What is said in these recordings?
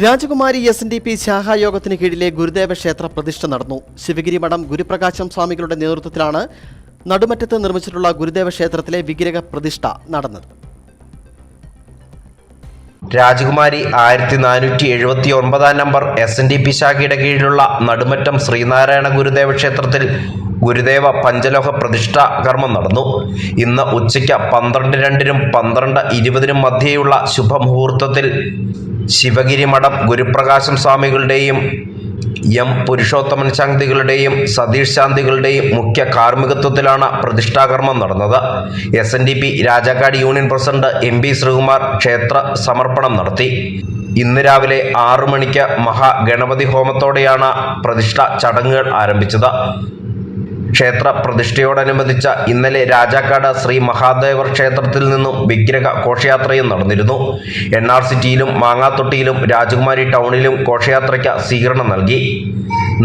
Rajakumari S N D P ശാഖായോഗത്തിന് കീഴിലെ ഗുരുദേവ ക്ഷേത്ര പ്രതിഷ്ഠ നടന്നു. ശിവഗിരി മഠം ഗുരുപ്രകാശം സ്വാമികളുടെ നേതൃത്വത്തിലാണ് നടുമറ്റത്ത് നിർമ്മിച്ചിട്ടുള്ള ഗുരുദേവ ക്ഷേത്രത്തിലെ വിഗ്രഹ പ്രതിഷ്ഠ നടന്നത്. രാജകുമാരി ആയിരത്തി നാനൂറ്റി എഴുപത്തി ഒൻപതാം number S N D P ശാഖയുടെ കീഴിലുള്ള നടുമറ്റം ശ്രീനാരായണ ഗുരുദേവ ക്ഷേത്രത്തിൽ ഗുരുദേവ പഞ്ചലോഹ പ്രതിഷ്ഠാ കർമ്മം നടന്നു. ഇന്ന് ഉച്ചയ്ക്ക് പന്ത്രണ്ട് രണ്ടിനും പന്ത്രണ്ട് ഇരുപതിനും മധ്യേയുള്ള ശുഭമുഹൂർത്തത്തിൽ ശിവഗിരി മഠം ഗുരുപ്രകാശം സ്വാമികളുടെയും എം പുരുഷോത്തമൻ ശാന്തികളുടെയും സതീഷ് ശാന്തികളുടെയും മുഖ്യ കാർമ്മികത്വത്തിലാണ് പ്രതിഷ്ഠാകർമ്മം നടന്നത്. S N D P Rajakkad union president M P Sreekumar ക്ഷേത്ര സമർപ്പണം നടത്തി. ഇന്ന് രാവിലെ ആറു മണിക്ക് മഹാഗണപതി ഹോമത്തോടെയാണ് പ്രതിഷ്ഠ ചടങ്ങുകൾ ആരംഭിച്ചത്. ക്ഷേത്ര പ്രതിഷ്ഠയോടനുബന്ധിച്ച ഇന്നലെ രാജാക്കാട് ശ്രീ മഹാദേവർ ക്ഷേത്രത്തിൽ നിന്നും വിഗ്രഹ ഘോഷയാത്രയും നടന്നിരുന്നു. എൻ ആർ സിറ്റിയിലും മാങ്ങാത്തൊട്ടിയിലും രാജകുമാരി ടൗണിലും ഘോഷയാത്രയ്ക്ക് സ്വീകരണം നൽകി.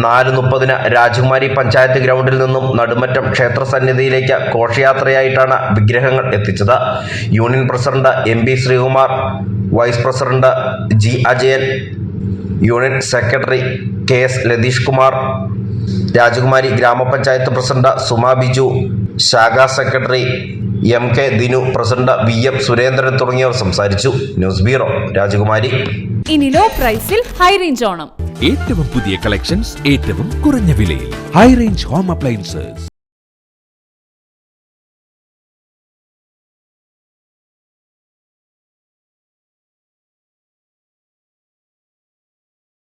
നാല് മുപ്പതിന് രാജകുമാരി പഞ്ചായത്ത് ഗ്രൗണ്ടിൽ നിന്നും നടുമറ്റം ക്ഷേത്ര സന്നിധിയിലേക്ക് ഘോഷയാത്രയായിട്ടാണ് വിഗ്രഹങ്ങൾ എത്തിച്ചത്. Union president M P Sreekumar vice president G Ajayan union secretary K S Latheesh Kumar Rajakumari ഗ്രാമപഞ്ചായത്ത് പ്രസിഡന്റ് സുമ ബിജു ശാഖാ secretary M K Dinu president V M Surendran തുടങ്ങിയവർ സംസാരിച്ചു. ന്യൂസ് ബ്യൂറോ രാജകുമാരി. ഇനി ലോ പ്രൈസിൽ ഹൈ റേഞ്ച് ഓണം. ഏറ്റവും പുതിയ കളക്ഷൻസ് ഏറ്റവും കുറഞ്ഞ വിലയിൽ. High range home appliances.